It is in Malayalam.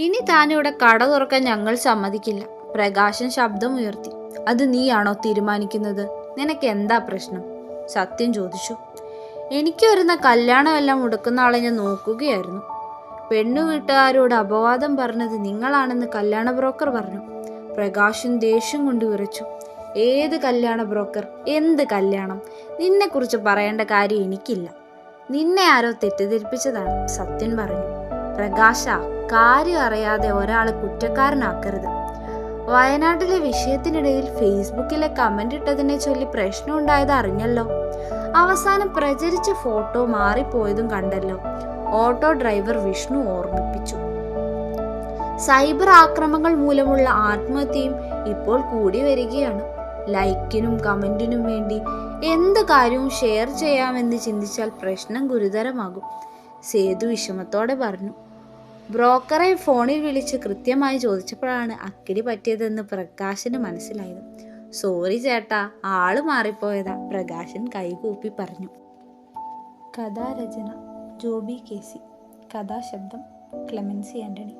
ഇനി താനിവിടെ കട തുറക്കാൻ ഞങ്ങൾ സമ്മതിക്കില്ല. പ്രകാശൻ ശബ്ദമുയർത്തി അത് നീയാണോ തീരുമാനിക്കുന്നത്? നിനക്ക് എന്താ പ്രശ്നം? സത്യം ചോദിച്ചു. എനിക്ക് വരുന്ന കല്യാണമെല്ലാം മുടക്കുന്ന ആളെ ഞാൻ നോക്കുകയായിരുന്നു. പെണ്ണു വീട്ടുകാരോട് അപവാദം പറഞ്ഞത് നിങ്ങളാണെന്ന് കല്യാണ ബ്രോക്കർ പറഞ്ഞു. പ്രകാശൻ ദേഷ്യം കൊണ്ട് വിറച്ചു. ഏത് കല്യാണ ബ്രോക്കർ? എന്ത് കല്യാണം? നിന്നെക്കുറിച്ച് പറയേണ്ട കാര്യം എനിക്കില്ല. നിന്നെ ആരോ തെറ്റിദ്ധരിപ്പിച്ചതാണ് സത്യൻ പറഞ്ഞു. പ്രകാശ കാര്യം അറിയാതെ ഒരാളെ കുറ്റക്കാരനാക്കരുത്. വയനാട്ടിലെ വിഷയത്തിനിടയിൽ ഫേസ്ബുക്കിലെ കമന്റ് ഇട്ടതിനെ ചൊല്ലി പ്രശ്നം ഉണ്ടായത് അറിഞ്ഞല്ലോ. അവസാനം പ്രചരിച്ച ഫോട്ടോ മാറിപ്പോയതും കണ്ടല്ലോ. ഓട്ടോ ഡ്രൈവർ വിഷ്ണു ഓർമ്മിപ്പിച്ചു. സൈബർ ആക്രമങ്ങൾ മൂലമുള്ള ആത്മഹത്യയും ഇപ്പോൾ കൂടി വരികയാണ്. ലൈക്കിനും കമന്റിനും വേണ്ടി എന്ത് കാര്യവും ഷെയർ ചെയ്യാമെന്ന് ചിന്തിച്ചാൽ പ്രശ്നം ഗുരുതരമാകും. സേതു വിഷമത്തോടെ പറഞ്ഞു. ബ്രോക്കറെ ഫോണിൽ വിളിച്ച് കൃത്യമായി ചോദിച്ചപ്പോഴാണ് അക്കിടി പറ്റിയതെന്ന് പ്രകാശിന് മനസ്സിലായത്. സോറി ചേട്ടാ ആൾ മാറിപ്പോയതാ പ്രകാശൻ കൈകൂപ്പി പറഞ്ഞു. കഥാരചന ജോബി കെ സി. കഥാശബ്ദം ക്ലെമൻസി ആന്റണി.